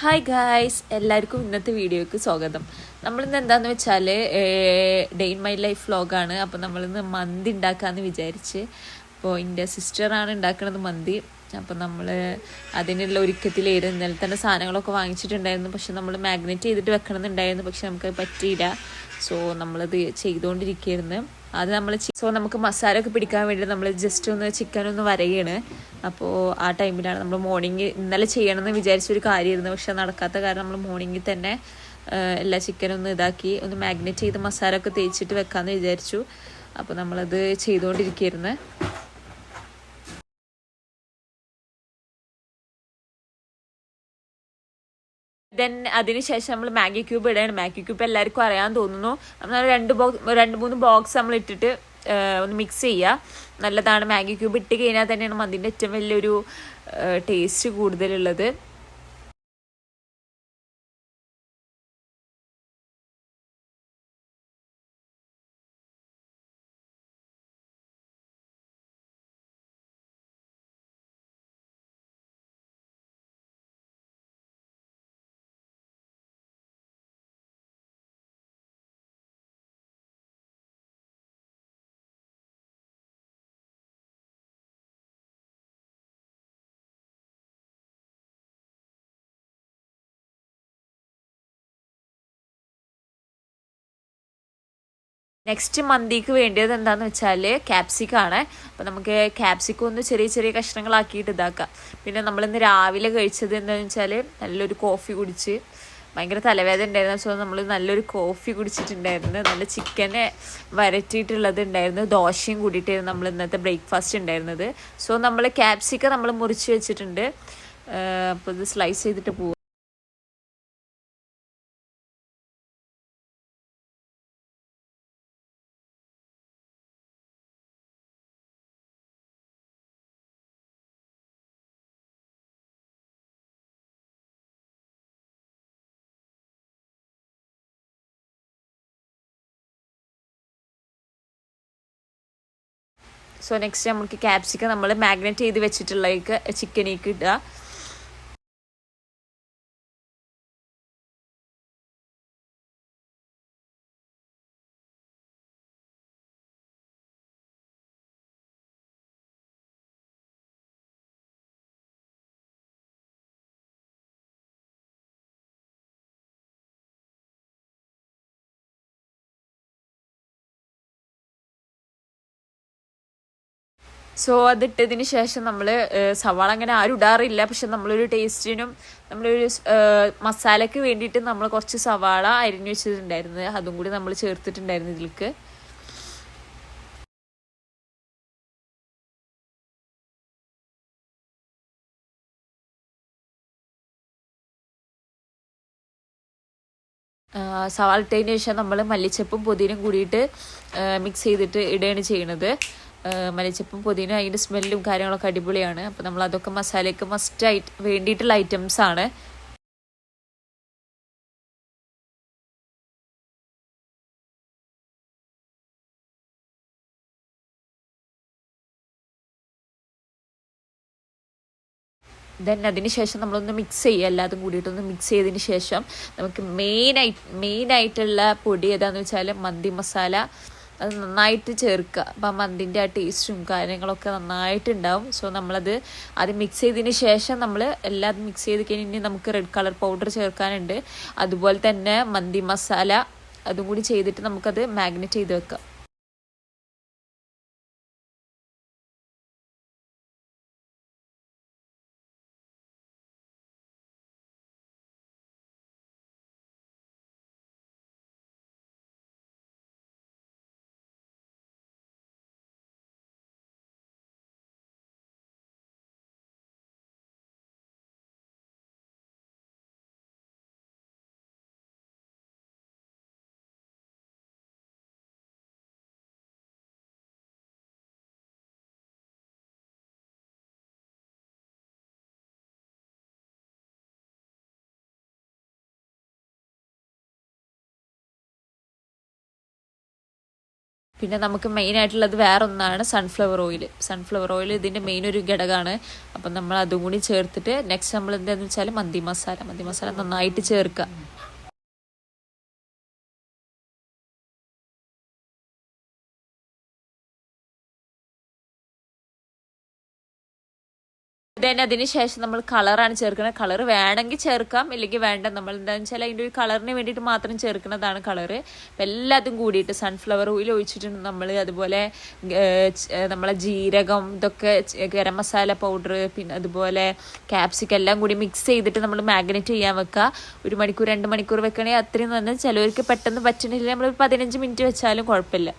Hi guys എല്ലാവർക്കും ഇന്നത്തെ വീഡിയോയ്ക്ക് സ്വാഗതം. നമ്മളിന്ന് എന്താണെന്ന് വെച്ചാൽ ഡേ ഇൻ മൈ ലൈഫ് വ്ളോഗാണ് അപ്പോൾ നമ്മളിന്ന് മന്തി ഉണ്ടാക്കാമെന്ന് വിചാരിച്ച്. അപ്പോൾ എന്റെ സിസ്റ്ററാണ് ഉണ്ടാക്കുന്നത് മന്തി. അപ്പോൾ നമ്മൾ അതിനുള്ള ഒരുക്കത്തിലായിരുന്നു ഇന്നലെ തന്നെ സാധനങ്ങളൊക്കെ വാങ്ങിച്ചിട്ടുണ്ടായിരുന്നു. പക്ഷെ നമ്മൾ മാഗ്നറ്റ് ചെയ്തിട്ട് വെക്കണമെന്നുണ്ടായിരുന്നു. പക്ഷെ നമുക്ക് പറ്റിയില്ല. സോ നമ്മളത് ചെയ്തുകൊണ്ടിരിക്കുകയായിരുന്നു. അത് നമ്മൾ സോ നമുക്ക് മസാല ഒക്കെ പിടിക്കാൻ വേണ്ടി നമ്മൾ ജസ്റ്റ് ഒന്ന് ചിക്കൻ ഒന്ന് വരയാണ്. അപ്പോൾ ആ ടൈമിലാണ് നമ്മൾ മോർണിംഗ് ഇന്നലെ ചെയ്യണമെന്ന് വിചാരിച്ചൊരു കാര്യമായിരുന്നു. പക്ഷെ നടക്കാത്ത കാരണം നമ്മൾ മോർണിംഗിൽ തന്നെ എല്ലാ ചിക്കനും ഒന്ന് ഇതാക്കി ഒന്ന് മാഗ്നേറ്റ് ചെയ്ത് മസാല ഒക്കെ തേച്ചിട്ട് വെക്കാമെന്ന് വിചാരിച്ചു. അപ്പോൾ നമ്മളത് ചെയ്തുകൊണ്ടിരിക്കുകയായിരുന്നു. ദെൻ അതിനുശേഷം നമ്മൾ മാഗി ക്യൂബ് ഇടുകയാണ് മാഗി ക്യൂബ് എല്ലാവർക്കും അറിയാൻ തോന്നുന്നു. നമ്മൾ രണ്ട് ബോക്സ് രണ്ട് മൂന്ന് ബോക്സ് നമ്മൾ ഇട്ടിട്ട് ഒന്ന് മിക്സ് ചെയ്യുക നല്ലതാണ് മാഗി ക്യൂബ് ഇട്ട് കഴിഞ്ഞാൽ തന്നെയാണ് മന്തിന്റെ ഏറ്റവും വലിയൊരു ടേസ്റ്റ് കൂടുതലുള്ളത്. നെക്സ്റ്റ് മന്തിക്ക് വേണ്ടിയത് എന്താന്ന് വെച്ചാൽ ക്യാപ്സിക്കാണ് അപ്പോൾ നമുക്ക് ക്യാപ്സിക്കം ഒന്ന് ചെറിയ ചെറിയ കഷ്ണങ്ങളാക്കിയിട്ട് ഇതാക്കാം. പിന്നെ നമ്മളിന്ന് രാവിലെ കഴിച്ചത് എന്താണെന്ന് വെച്ചാൽ നല്ലൊരു കോഫി കുടിച്ച് ഭയങ്കര തലവേദന ഉണ്ടായിരുന്നു. സോ നമ്മൾ നല്ലൊരു കോഫി കുടിച്ചിട്ടുണ്ടായിരുന്നു. നല്ല ചിക്കനെ വരട്ടിയിട്ടുള്ളത് ഉണ്ടായിരുന്നു. ദോശയും കൂടിയിട്ടായിരുന്നു നമ്മൾ ഇന്നത്തെ ബ്രേക്ക്ഫാസ്റ്റ് ഉണ്ടായിരുന്നത്. സോ നമ്മൾ ക്യാപ്സിക്കം നമ്മൾ മുറിച്ച് വെച്ചിട്ടുണ്ട്. അപ്പോൾ ഇത് സ്ലൈസ് ചെയ്തിട്ട് പോവാം. സോ നെക്സ്റ്റ് നമുക്ക് ക്യാപ്സിക്കം നമ്മൾ മാഗ്നറ്റ് ചെയ്ത് വെച്ചിട്ടുള്ള ചിക്കനേക്ക് ഇടുക. സോ അതിട്ടതിന് ശേഷം നമ്മൾ സവാള അങ്ങനെ ആരും ഇടാറില്ല. പക്ഷെ നമ്മളൊരു ടേസ്റ്റിനും നമ്മളൊരു മസാലയ്ക്ക് വേണ്ടിയിട്ട് നമ്മൾ കുറച്ച് സവാള അരിഞ്ഞു വെച്ചിട്ടുണ്ടായിരുന്നു. അതും കൂടി നമ്മൾ ചേർത്തിട്ടുണ്ടായിരുന്നു ഇതിലേക്ക് സവാള ഇട്ടതിന് ശേഷം നമ്മൾ മല്ലിച്ചപ്പും പുതിനയും കൂടിയിട്ട് മിക്സ് ചെയ്തിട്ട് ഇടുകയാണ് ചെയ്യണത്. ആ, മല്ലിച്ചപ്പും പുതിന അതിന്റെ സ്മെല്ലും കാര്യങ്ങളൊക്കെ അടിപൊളിയാണ്. അപ്പോൾ നമ്മൾ അതൊക്കെ മസാലയ്ക്ക് മസ്റ്റായിട്ട് വേണ്ടിയിട്ടുള്ള ഐറ്റംസ് ആണ്. ദെൻ അതിന് ശേഷം നമ്മളൊന്ന് മിക്സ് ചെയ്യുക. എല്ലാതും കൂടിയിട്ടൊന്ന് മിക്സ് ചെയ്തതിന് ശേഷം നമുക്ക് മെയിനായി മെയിനായിട്ടുള്ള പൊടി ഏതാണെന്ന് വെച്ചാൽ മന്തി മസാല അത് നന്നായിട്ട് ചേർക്കുക. അപ്പം മന്തിന്റെ ആ ടേസ്റ്റും കാര്യങ്ങളൊക്കെ നന്നായിട്ടുണ്ടാവും. സോ നമ്മളത് അത് മിക്സ് ചെയ്തതിന് ശേഷം നമ്മൾ എല്ലാം മിക്സ് ചെയ്ത് കഴിഞ്ഞ് നമുക്ക് റെഡ് കളർ പൗഡർ ചേർക്കാനുണ്ട്. അതുപോലെ തന്നെ മന്തി മസാല അതും കൂടി ചെയ്തിട്ട് നമുക്കത് മാഗ്നറ്റ് ചെയ്ത് വെക്കാം. പിന്നെ നമുക്ക് മെയിൻ ആയിട്ടുള്ളത് വേറെ ഒന്നാണ് സൺഫ്ലവർ ഓയിൽ സൺഫ്ലവർ ഓയിൽ ഇതിന്റെ മെയിൻ ഒരു ഘടകമാണ്. അപ്പം നമ്മൾ അതും കൂടി ചേർത്തിട്ട് നെക്സ്റ്റ് നമ്മൾ എന്താണെന്ന് വെച്ചാൽ മന്തി മസാല. മന്തി മസാല നന്നായിട്ട് ചേർക്കുക. Then അതിന് ശേഷം നമ്മൾ കളറാണ് ചേർക്കുന്നത്. കളർ വേണമെങ്കിൽ ചേർക്കാം ഇല്ലെങ്കിൽ വേണ്ട. നമ്മൾ എന്താണെന്ന് വെച്ചാൽ അതിന്റെ ഒരു കളറിന് വേണ്ടിയിട്ട് മാത്രം ചേർക്കുന്നതാണ് കളറ്. അപ്പം എല്ലാതും കൂടിയിട്ട് സൺഫ്ലവർ ഓയിൽ ഒഴിച്ചിട്ടുണ്ട് നമ്മൾ. അതുപോലെ നമ്മളെ ജീരകം ഇതൊക്കെ ഗരം മസാല പൗഡർ പിന്നെ അതുപോലെ ക്യാപ്സിക്കം എല്ലാം കൂടി മിക്സ് ചെയ്തിട്ട് നമ്മൾ മാഗ്നേറ്റ് ചെയ്യാൻ വെക്കുക. ഒരു മണിക്കൂർ രണ്ട് മണിക്കൂർ വെക്കണേ അത്രയും തന്നെ ചിലവർക്ക് പെട്ടെന്ന് പറ്റണില്ല. നമ്മൾ പതിനഞ്ച് മിനിറ്റ് വെച്ചാലും കുഴപ്പമില്ല.